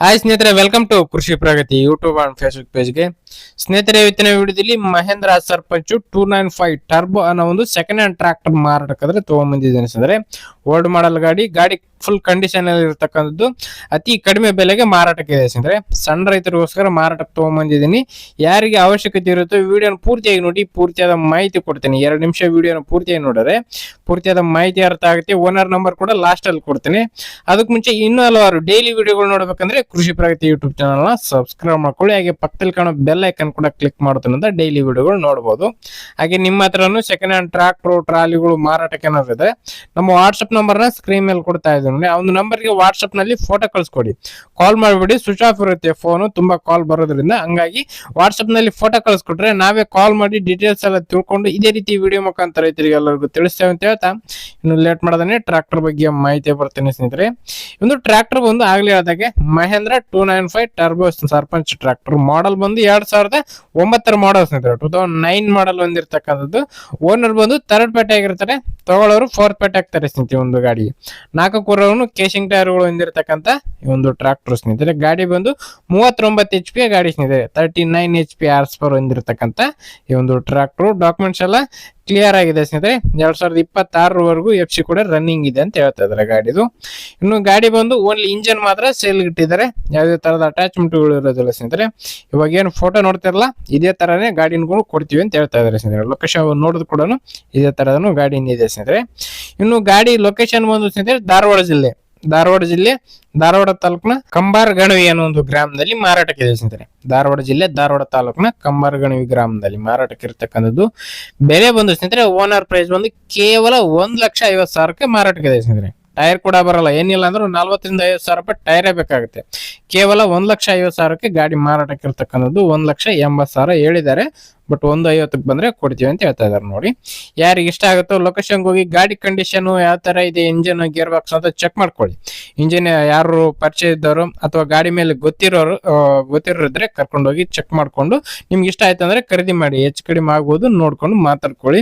Hi ಸ್ನೇಹಿತರೆ welcome to Krishi Pragati YouTube and Facebook ಪೇಜ್ಗೆ ಸ್ನೇಹಿತರೆ, ಇವತ್ತಿನ ವಿಡಿಯೋದಲ್ಲಿ Mahindra Sarpanch two nine five turbo ಅನ್ನೋ ಒಂದು ಸೆಕೆಂಡ್ ಹ್ಯಾಂಡ್ ಟ್ರಾಕ್ಟರ್ ಮಾರಾಟಕ್ಕಾದ್ರೆ ತೊಗೊಂಬಂದಿದ್ದೇನೆ ಸ್ನೇಹಿತರೆ. ಓಲ್ಡ್ ಮಾಡಲ್ ಗಾಡಿ ಗಾಡಿ ಫುಲ್ ಕಂಡೀಷನ್ ಅಲ್ಲಿ ಇರತಕ್ಕಂಥದ್ದು. ಅತಿ ಕಡಿಮೆ ಬೆಲೆಗೆ ಮಾರಾಟಕ್ಕೆ ಇದೆ ಸ್ನೇಹಿತರೆ. ಸಣ್ಣ ರೈತರಿಗೋಸ್ಕರ ಮಾರಾಟಕ್ಕೆ ತಗೊಂಬಂದಿದ್ದೀನಿ. ಯಾರಿಗೆ ಅವಶ್ಯಕತೆ ಇರುತ್ತೋ ವಿಡಿಯೋನ ಪೂರ್ತಿಯಾಗಿ ನೋಡಿ, ಪೂರ್ತಿಯಾದ ಮಾಹಿತಿ ಕೊಡ್ತೀನಿ. ಎರಡು ನಿಮಿಷ ವಿಡಿಯೋನ ಪೂರ್ತಿಯಾಗಿ ನೋಡಿದ್ರೆ ಪೂರ್ತಿಯಾದ ಮಾಹಿತಿ ಅರ್ಥ ಆಗುತ್ತೆ. ಓನರ್ ನಂಬರ್ ಕೂಡ ಲಾಸ್ಟ್ ಅಲ್ಲಿ ಕೊಡ್ತೀನಿ. ಅದಕ್ಕೆ ಮುಂಚೆ ಇನ್ನೂ ಹಲವಾರು ಡೈಲಿ ವಿಡಿಯೋಗಳು ನೋಡ್ಬೇಕಂದ್ರೆ ಕೃಷಿ ಪ್ರಗತಿ ಯೂಟ್ಯೂಬ್ ಚಾನಲ್ನ ಸಬ್ಸ್ಕ್ರೈಬ್ ಮಾಡ್ಕೊಳ್ಳಿ. ಹಾಗೆ ಪಕ್ಕದಲ್ಲಿ ಕಾಣೋ ಬೆಲ್ ಐಕನ್ ಕೂಡ ಕ್ಲಿಕ್ ಮಾಡ್ತಾನಂತ ಡೈಲಿ ವಿಡಿಯೋಗಳು ನೋಡಬಹುದು ಹಾಗೆ ನಿಮ್ಮ ಹತ್ರನು ಸೆಕೆಂಡ್ ಹ್ಯಾಂಡ್ ಟ್ರಾಕ್ಟರ್ ಟ್ರಾಲಿಗಳು ಮಾರಾಟಕ್ಕೆ ಏನಾದ್ರು ನಮ್ಮ ವಾಟ್ಸ್ಆಪ್ ನಂಬರ್ನ ಸ್ಕ್ರೀನ್ ಮೇಲೆ ಕೊಡ್ತಾ ಇದ್ದೀನಿ. ಆ ಒಂದು ನಂಬರ್ಗೆ ವಾಟ್ಸ್ಆಪ್ನಲ್ಲಿ ಫೋಟೋ ಕಳಿಸ್ಕೊಡಿ. ಕಾಲ್ ಮಾಡಿಬಿಡಿ. ಸ್ವಿಚ್ ಆಫ್ ಇರುತ್ತೆ ಫೋನ್ ತುಂಬಾ ಕಾಲ್ ಬರೋದ್ರಿಂದ ಹಂಗಾಗಿ ವಾಟ್ಸ್ಆಪ್ನಲ್ಲಿ ಫೋಟೋ ಕಳಿಸ್ಕೊಟ್ರೆ ನಾವೇ ಕಾಲ್ ಮಾಡಿ ಡೀಟೇಲ್ಸ್ ಎಲ್ಲ ತಿಳ್ಕೊಂಡು ಇದೇ ರೀತಿ ವಿಡಿಯೋ ಮುಖಾಂತರ ರೈತರಿಗೆ ಎಲ್ಲರಿಗೂ ತಿಳಿಸ್ತೇವೆ ಅಂತ ಹೇಳ್ತಾ. ಇನ್ನು ಲೇಟ್ ಮಾಡದೇ ಟ್ರಾಕ್ಟರ್ ಬಗ್ಗೆ ಮಾಹಿತಿ ಬರ್ತೇನೆ ಸ್ನೇಹಿತರೆ. ಒಂದು ಟ್ರಾಕ್ಟರ್ ಬಂದು ಆಗ್ಲೇ ಆದಾಗೆ Mahindra two nine five turbo Sarpanch tractor model ಬಂದು ಎರಡ್ ಸಾವಿರದ ಒಂಬತ್ತರ ಮಾಡಲ್ ಸ್ನೇಹಿತರೆ. ಟೂ ತೌಸಂಡ್ ನೈನ್ ಮಾಡೆಲ್ ಬಂದಿರತಕ್ಕಂಥದ್ದು. ಓನರ್ ಬಂದು ಥರ್ಡ್ ಪೇಟೆ ಆಗಿರ್ತಾರೆ. ತಗೊಳ್ಳೋರು ಫೋರ್ತ್ ಪೇಟೆ ಆಗ್ತಾರೆ ಸ್ನೇಹಿತರೆ ಒಂದು ಗಾಡಿ. ನಾಲ್ಕು ಕೂರವನು ಕೇಸಿಂಗ್ ಟೈರ್ಗಳು ಹೊಂದಿರತಕ್ಕಂಥ ಈ ಒಂದು ಟ್ರಾಕ್ಟರ್ ಸ್ನೇಹಿತರೆ. ಗಾಡಿ ಬಂದು ಮೂವತ್ತೊಂಬತ್ತು ಎಚ್ ಪಿ ಗಾಡಿ ಸ್ನೇಹಿತರೆ. Thirty nine H P horsepower ಹೊಂದಿರತಕ್ಕಂಥ ಈ ಒಂದು ಟ್ರಾಕ್ಟರ್ ಡಾಕ್ಯುಮೆಂಟ್ಸ್ ಎಲ್ಲ ಕ್ಲಿಯರ್ ಆಗಿದೆ ಸ್ನೇಹಿತರೆ. ಎರಡ್ ಸಾವಿರದ ಇಪ್ಪತ್ತಾರರವರೆಗೂ ಎಫ್ ಸಿ ಕೂಡ ರನ್ನಿಂಗ್ ಇದೆ ಅಂತ ಹೇಳ್ತಾ ಇದಾರೆ ಗಾಡಿದು. ಇನ್ನು ಗಾಡಿ ಬಂದು ಓನ್ಲಿ ಇಂಜನ್ ಮಾತ್ರ ಸೇಲ್ ಇಟ್ಟಿದ್ದಾರೆ. ಯಾವುದೇ ತರದ ಅಟ್ಯಾಚ್ಮೆಂಟ್ಗಳು ಇರೋದಿಲ್ಲ ಸ್ನೇಹಿತರೆ. ಇವಾಗ ಏನು ಫೋಟೋ ನೋಡ್ತಿರಲ್ಲ, ಇದೇ ತರನೇ ಗಾಡಿನ ಕೂಡ ಕೊಡ್ತೀವಿ ಅಂತ ಹೇಳ್ತಾ ಇದಾರೆ ಸ್ನೇಹಿತರೆ. ಲೊಕೇಶನ್ ನೋಡಿದ್ ಕೂಡ ಇದೇ ತರದನು ಗಾಡಿನ ಇದೆ ಸ್ನೇಹಿತರೆ. ಇನ್ನು ಗಾಡಿ ಲೊಕೇಶನ್ ಬಂದು ಸ್ನೇಹಿತರೆ ಧಾರವಾಡ ಜಿಲ್ಲೆ. ಧಾರವಾಡ ಜಿಲ್ಲೆ, ಧಾರವಾಡ ತಾಲೂಕಿನ ಕಂಬಾರ ಗಣವಿ ಅನ್ನೋ ಒಂದು ಗ್ರಾಮದಲ್ಲಿ ಮಾರಾಟಕ್ಕೆ ಇದೆ ಸ್ನೇಹಿತರೆ. ಧಾರವಾಡ ಜಿಲ್ಲೆ, ಧಾರವಾಡ ತಾಲೂಕಿನ ಕಂಬಾರ ಗಣವಿ ಗ್ರಾಮದಲ್ಲಿ ಮಾರಾಟಕ್ಕೆ ಇರತಕ್ಕಂಥದ್ದು. ಬೆಲೆ ಬಂದು ಸ್ನೇಹಿತರೆ ಓನರ್ ಪ್ರೈಸ್ ಬಂದು ಕೇವಲ ಒಂದ್ ಲಕ್ಷ ಐವತ್ತು ಸಾವಿರಕ್ಕೆ ಮಾರಾಟಕ್ಕೆ ಇದೆ ಸ್ನೇಹಿತರೆ. ಟೈರ್ ಕೂಡ ಬರಲ್ಲ, ಏನಿಲ್ಲ ಅಂದ್ರೂ ನಲ್ವತ್ತರಿಂದ ಐವತ್ತು ಸಾವಿರ ರೂಪಾಯಿ ಟೈರೇ ಬೇಕಾಗುತ್ತೆ. ಕೇವಲ ಒಂದ್ ಲಕ್ಷ ಐವತ್ತು ಸಾವಿರಕ್ಕೆ ಗಾಡಿ ಮಾರಾಟಕ್ಕೆ ಇರ್ತಕ್ಕಂಥದ್ದು ಒಂದ್ ಲಕ್ಷ ಎಂಬತ್ತು ಸಾವಿರ ಹೇಳಿದ್ದಾರೆ. ಬಟ್ ಒಂದು ಐವತ್ತಕ್ಕೆ ಬಂದ್ರೆ ಕೊಡ್ತೀವಿ ಅಂತ ಹೇಳ್ತಾ ಇದಾರೆ ನೋಡಿ. ಯಾರಿಗೆ ಇಷ್ಟ ಆಗುತ್ತೋ ಲೊಕೇಶನ್ ಹೋಗಿ, ಗಾಡಿ ಕಂಡೀಷನ್ ಯಾವ ತರ ಇದೆ ಇಂಜಿನ್ ಗೇರ್ ಬಾಕ್ಸ್ ಅಂತ ಚೆಕ್ ಮಾಡ್ಕೊಳ್ಳಿ. ಇಂಜಿನ್ ಯಾರು ಪರಿಚಯ ಇದ್ದವರು ಅಥವಾ ಗಾಡಿ ಮೇಲೆ ಗೊತ್ತಿರೋರು ಗೊತ್ತಿರೋರಿದ್ರೆ ಕರ್ಕೊಂಡು ಹೋಗಿ ಚೆಕ್ ಮಾಡ್ಕೊಂಡು, ನಿಮ್ಗೆ ಇಷ್ಟ ಆಯ್ತು ಅಂದ್ರೆ ಖರೀದಿ ಮಾಡಿ, ಹೆಚ್ಚು ಕಡಿಮೆ ಆಗ್ಬೋದು ನೋಡ್ಕೊಂಡು ಮಾತಾಡ್ಕೊಳ್ಳಿ.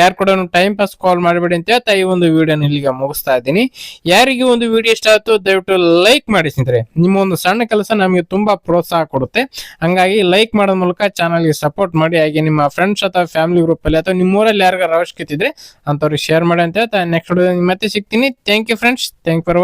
ಯಾರು ಕೂಡ ಟೈಮ್ ಪಾಸ್ ಕಾಲ್ ಮಾಡಬೇಡಿ ಅಂತ ಹೇಳ್ತಾ ಈ ಒಂದು ವಿಡಿಯೋನ ಇಲ್ಲಿಗೆ ಮುಗಿಸ್ತಾ ಇದ್ದೀನಿ. ಯಾರಿಗೆ ಒಂದು ವಿಡಿಯೋ ಇಷ್ಟ ಆಯ್ತು, ದಯವಿಟ್ಟು ಲೈಕ್ ಮಾಡಿ ಸ್ನೇಹಿತರೆ. ನಿಮ್ಮ ಒಂದು ಸಣ್ಣ ಕೆಲಸ ನಮಗೆ ತುಂಬಾ ಪ್ರೋತ್ಸಾಹ ಕೊಡುತ್ತೆ. ಹಂಗಾಗಿ ಲೈಕ್ ಮಾಡೋದ್ ಮೂಲಕ ಚಾನಲ್ಗೆ ಸಪೋರ್ಟ್ ಮಾಡಿ ಹಾಗೆ ನಿಮ್ಮ ಫ್ರೆಂಡ್ಸ್ ಅಥವಾ ಫ್ಯಾಮಿಲಿ ಗ್ರೂಪ್ ಅಲ್ಲಿ ಅಥವಾ ನಿಮ್ಮ ಊರಲ್ಲಿ ಯಾರಿಗಾರ ಅವಶ್ಯಕತೆ ಇದ್ರೆ ಅಂತವ್ರಿಗೆ ಶೇರ್ ಮಾಡಿ ಅಂತ ಹೇಳ್ತಾ ನೆಕ್ಸ್ಟ್ ಮತ್ತೆ ಸಿಗ್ತೀನಿ. Thank you friends thank for